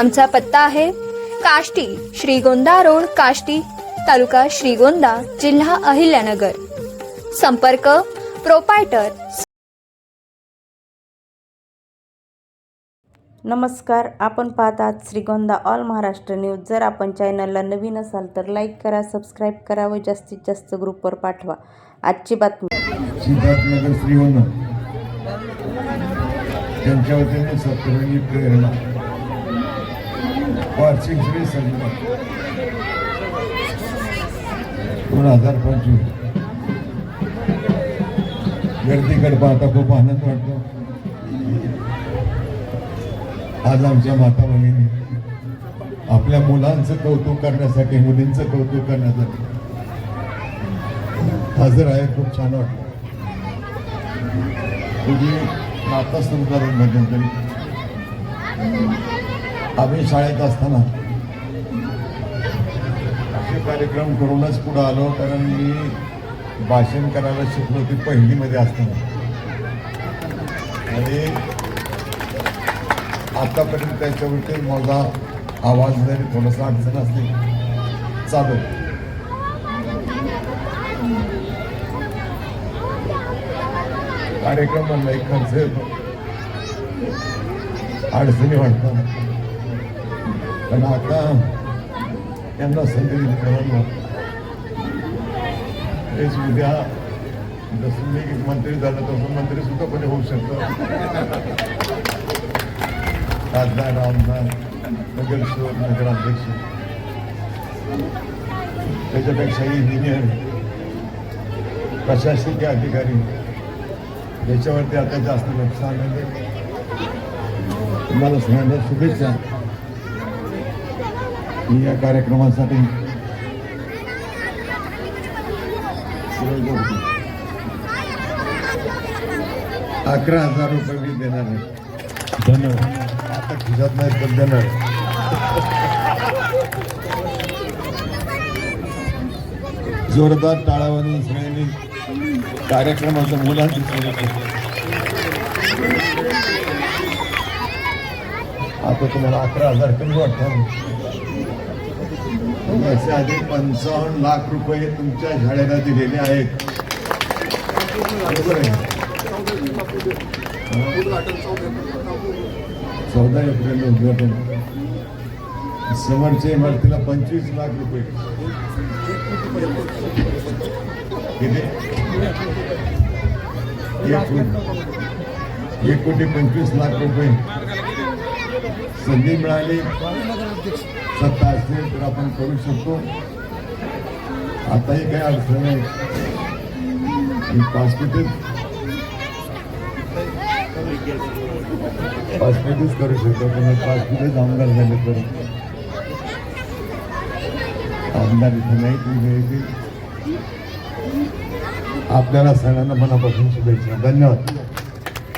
आमचा पत्ता आहे काष्टी श्रीगोंदा रोड काष्टी तालुका श्रीगोंदा जिल्हा अहिल्यानगर. संपर्क प्रोपायटर. नमस्कार आपण पाहतात श्रीगोंदा ऑल महाराष्ट्र न्यूज. जर आपण चॅनलला नवीन असाल तर लाईक करा सबस्क्राईब करा व जास्तीत जास्त ग्रुपवर पाठवा. आजची बातमी. सिद्धार्थनगर श्रीवंत त्यांच्या वतीने सप्तरंगी प्रेरणा. वार्षिक श्री दोन हजार पंचवीस. गर्दीकडे पाहता खूप आनंद वाटतो. आज आमच्या माता भगिनी आपल्या मुलांचं कौतुक करण्यासाठी मुलींचं कौतुक करण्यासाठी हजर आहे खूप छान वाटतं. तुझी नाता सुरू करून तरी आम्ही शाळेत असताना. असे कार्यक्रम करूनच पुढं आलो कारण मी भाषण करायला शिकलो ती पहिलीमध्ये असताना. आणि आतापर्यंत त्याच्यावरती माझा आवाज जरी थोडासा अडचण असली चालू कार्यक्रम म्हणला एक खर्च येतो. अडचणी वाटतात पण आता त्यांना संधी करायला तेच उद्या जसं मी मंत्री झालं तसं मंत्री सुद्धा कोणी होऊ शकतो. खासदार आमदार नगरसेवक नगराध्यक्ष. त्याच्यापेक्षाही इंजिनियर प्रशासकीय अधिकारी. याच्यावरती आता जास्त लक्ष आलं तुम्हाला सगळ्यांना शुभेच्छा. मी या कार्यक्रमासाठी. अकरा हजार रुपये मी देणार आहे. धन्यवाद आता खिशात नाही पण देणार जोरदार टाळावानी सगळ्यांनी कार्यक्रमाचं मुलांची आता तुम्हाला अकरा हजार कमी वाटतं याच्या आधी पंचावन्न लाख रुपये तुमच्या शाळेला दिलेले आहेत. बरोबर आहे. चौदा एप्रिल उद्घाटन. समोरच्या इमारतीला पंचवीस लाख रुपये. किती? एक कोटी पंचवीस लाख रुपये. संधी मिळाली. सत्ता असेल तर आपण करू शकतो. आताही काही अडचण नाही मी पाच करू शकतो. पण पाच आमदार झाले तर. आमदार इथे नाही तुम्ही आपल्याला सगळ्यांना मनापासून शुभेच्छा. धन्यवाद.